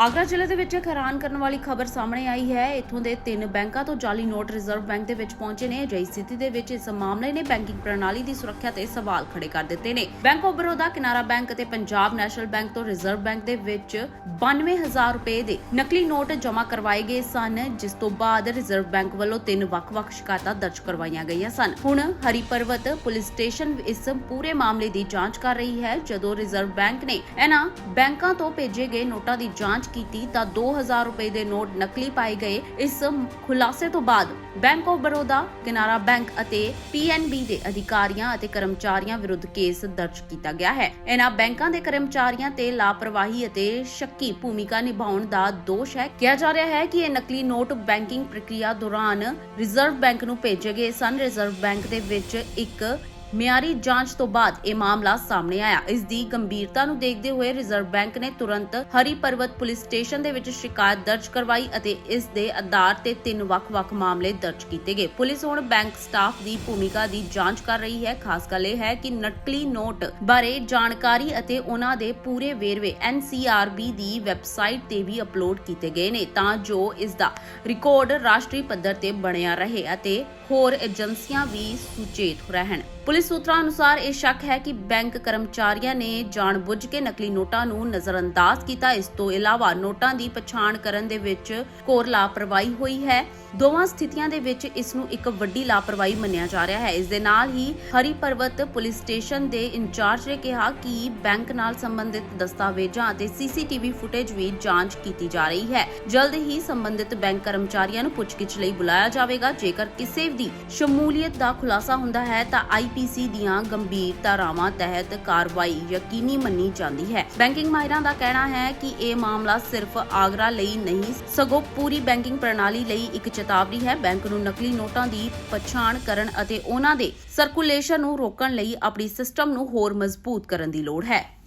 ਆਗਰਾ ਜ਼ਿਲ੍ਹੇ ਦੇ ਵਿੱਚ ਇੱਕ ਹੈਰਾਨ ਕਰਨ ਵਾਲੀ ਖਬਰ ਸਾਹਮਣੇ ਆਈ ਹੈ। ਇੱਥੋਂ ਦੇ ਤਿੰਨ ਬੈਂਕਾਂ ਤੋਂ ਜਾਲੀ ਨੋਟ ਰਿਜ਼ਰਵ ਬੈਂਕ ਦੇ ਵਿੱਚ ਪਹੁੰਚੇ ਨੇ। ਅਜਿਹੀ ਸਥਿਤੀ ਦੇ ਵਿੱਚ ਇਸ ਮਾਮਲੇ ਨੇ ਬੈਂਕਿੰਗ ਪ੍ਰਣਾਲੀ ਦੀ ਸੁਰੱਖਿਆ ਤੇ ਸਵਾਲ ਖੜੇ ਕਰ ਦਿੱਤੇ ਨੇ। Bank of Baroda Canara bank ਅਤੇ ਪੰਜਾਬ ਨੈਸ਼ਨਲ ਬੈਂਕ ਤੋਂ ਰਿਜ਼ਰਵ ਬੈਂਕ ਦੇ ਵਿੱਚ 92000 ਰੁਪਏ ਦੇ ਨਕਲੀ ਨੋਟ ਜਮ੍ਹਾਂ ਕਰਵਾਏ ਗਏ ਸਨ, ਜਿਸ ਤੋਂ ਬਾਅਦ ਰਿਜ਼ਰਵ ਬੈਂਕ ਵੱਲੋਂ ਤਿੰਨ ਵੱਖ-ਵੱਖ ਸ਼ਿਕਾਇਤਾਂ ਦਰਜ ਕਰਵਾਈਆਂ ਗਈਆਂ ਸਨ। ਹੁਣ ਹਰੀ ਪਰਵਤ ਪੁਲਿਸ ਸਟੇਸ਼ਨ ਇਸ ਪੂਰੇ ਮਾਮਲੇ ਦੀ ਜਾਂਚ ਕਰ ਰਹੀ ਹੈ, ਜਦੋਂ ਰਿਜ਼ਰਵ ਬੈਂਕ ਨੇ ਇਹਨਾਂ ਬੈਂਕਾਂ ਤੋਂ ਭੇਜੇ ਗਏ ਨੋਟਾਂ ਦੀ ਜਾਂਚ ਕੀਤੀ ਤਾਂ 2000 ਰੁਪਏ ਦੇ ਨੋਟ ਨਕਲੀ ਪਾਏ ਗਏ। ਇਸ ਖੁਲਾਸੇ ਤੋਂ ਬਾਅਦ bank of Baroda Canara bank ਅਤੇ ਪੀਐਨਬੀ ਦੇ ਅਧਿਕਾਰੀਆਂ ਅਤੇ ਕਰਮਚਾਰੀਆਂ ਵਿਰੁੱਧ ਕੇਸ ਦਰਜ ਕੀਤਾ ਗਿਆ ਹੈ। ਇਹਨਾਂ ਬੈਂਕਾਂ ਦੇ ਕਰਮਚਾਰੀਆਂ ਤੇ ਲਾਪਰਵਾਹੀ ਅਤੇ ਸ਼ੱਕੀ ਭੂਮਿਕਾ ਨਿਭਾਉਣ ਦਾ ਦੋਸ਼ ਹੈ। ਕਿਹਾ ਜਾ ਰਿਹਾ ਹੈ ਕਿ ਇਹ ਨਕਲੀ ਨੋਟ ਬੈਂਕਿੰਗ ਪ੍ਰਕਿਰਿਆ ਦੌਰਾਨ ਰਿਜ਼ਰਵ ਬੈਂਕ ਨੂੰ ਭੇਜੇ ਗਏ ਸਨ। ਰਿਜ਼ਰਵ ਬੈਂਕ ਦੇ ਵਿੱਚ ਇੱਕ ਮਿਆਰੀ ਜਾਂਚ ਤੋਂ ਬਾਅਦ ਇਹ ਮਾਮਲਾ ਸਾਹਮਣੇ ਆਇਆ। ਇਸ ਦੀ ਗੰਭੀਰਤਾ ਨੂੰ ਦੇਖਦੇ ਹੋਏ ਰਿਜ਼ਰਵ ਬੈਂਕ ਨੇ ਤੁਰੰਤ ਹਰੀ ਪਰਬਤ ਪੁਲਿਸ ਸਟੇਸ਼ਨ ਦੇ ਵਿੱਚ ਸ਼ਿਕਾਇਤ ਦਰਜ ਕਰਵਾਈ ਅਤੇ ਇਸ ਦੇ ਆਧਾਰ ਤੇ ਤਿੰਨ ਵੱਖ-ਵੱਖ ਮਾਮਲੇ ਦਰਜ ਕੀਤੇ ਗਏ। ਪੁਲਿਸ ਹੁਣ ਬੈਂਕ ਸਟਾਫ ਦੀ ਭੂਮਿਕਾ ਦੀ ਜਾਂਚ ਕਰ ਰਹੀ ਹੈ। ਖਾਸ ਗੱਲ ਇਹ ਹੈ ਕਿ ਨਕਲੀ ਨੋਟ ਬਾਰੇ ਜਾਣਕਾਰੀ ਅਤੇ ਉਹਨਾਂ ਦੇ ਪੂਰੇ ਵੇਰਵੇ NCRB ਦੀ ਵੈਬਸਾਈਟ ਤੇ ਵੀ ਅਪਲੋਡ ਕੀਤੇ ਗਏ ਨੇ, ਤਾਂ ਜੋ ਇਸ ਦਾ ਰਿਕਾਰਡ ਰਾਸ਼ਟਰੀ ਪੱਧਰ ਤੇ ਬਣਿਆ ਰਹੇ ਅਤੇ ਹੋਰ ਏਜੰਸੀਆਂ ਵੀ ਸੁਚੇਤ ਰਹਿਣ। ਪੁਲਿਸ ਸੂਤਰਾਂ ਅਨੁਸਾਰ ਇਹ ਸ਼ੱਕ ਹੈ ਕਿ ਬੈਂਕ ਕਰਮਚਾਰੀਆਂ ਨੇ ਜਾਣਬੁੱਝ ਕੇ ਨਕਲੀ ਨੋਟਾਂ ਨੂੰ ਨਜ਼ਰਅੰਦਾਜ਼ ਕੀਤਾ। ਇਸ ਤੋਂ ਇਲਾਵਾ ਨੋਟਾਂ ਦੀ ਪਛਾਣ ਕਰਨ ਦੇ ਵਿੱਚ ਕੋਰ ਲਾਪਰਵਾਹੀ ਹੋਈ ਹੈ। ਦੋਵਾਂ ਸਥਿਤੀਆਂ ਦੇ ਵਿੱਚ ਇਸ ਨੂੰ ਇੱਕ ਵੱਡੀ ਲਾਪਰਵਾਹੀ ਮੰਨਿਆ ਜਾ ਰਿਹਾ ਹੈ। ਇਸ ਦੇ ਨਾਲ ਹੀ ਹਰੀ ਪਰਬਤ ਪੁਲਿਸ ਸਟੇਸ਼ਨ ਦੇ ਇੰਚਾਰਜ ਨੇ ਕਿਹਾ ਕਿ ਬੈਂਕ ਨਾਲ ਸੰਬੰਧਿਤ ਦਸਤਾਵੇਜ਼ਾਂ ਅਤੇ ਸੀਸੀਟੀਵੀ ਫੁਟੇਜ ਵੀ ਜਾਂਚ ਕੀਤੀ ਜਾ ਰਹੀ ਹੈ। ਜਲਦ ਹੀ ਸੰਬੰਧਿਤ ਬੈਂਕ ਕਰਮਚਾਰੀਆਂ ਨੂੰ ਪੁੱਛਗਿੱਛ ਲਈ ਬੁਲਾਇਆ ਜਾਵੇਗਾ। ਜੇਕਰ ਕਿਸੇ ਦੀ ਸ਼ਮੂਲੀਅਤ ਦਾ ਖੁਲਾਸਾ ਹੁੰਦਾ ਹੈ ਤਾਂ ਆਈਪੀਸੀ ਦੀਆਂ ਗੰਭੀਰ ਧਾਰਾਵਾਂ ਤਹਿਤ ਕਾਰਵਾਈ ਯਕੀਨੀ ਮੰਨੀ ਜਾਂਦੀ ਹੈ। ਬੈਂਕਿੰਗ ਮਾਹਿਰਾਂ ਦਾ ਕਹਿਣਾ ਹੈ ਕਿ ਇਹ ਮਾਮਲਾ ਸਿਰਫ ਆਗਰਾ ਲਈ ਨਹੀਂ, ਸਗੋਂ ਪੂਰੀ ਬੈਂਕਿੰਗ ਪ੍ਰਣਾਲੀ ਲਈ ਇੱਕ ਚੇਤਾਵਨੀ ਹੈ। ਬੈਂਕ ਨੂੰ ਨਕਲੀ ਨੋਟਾਂ ਦੀ ਪਛਾਣ ਕਰਨ ਅਤੇ ਉਹਨਾਂ ਦੇ ਸਰਕੂਲੇਸ਼ਨ ਨੂੰ ਰੋਕਣ ਲਈ ਆਪਣੀ ਸਿਸਟਮ ਨੂੰ ਹੋਰ ਮਜ਼ਬੂਤ ਕਰਨ ਦੀ ਲੋੜ ਹੈ।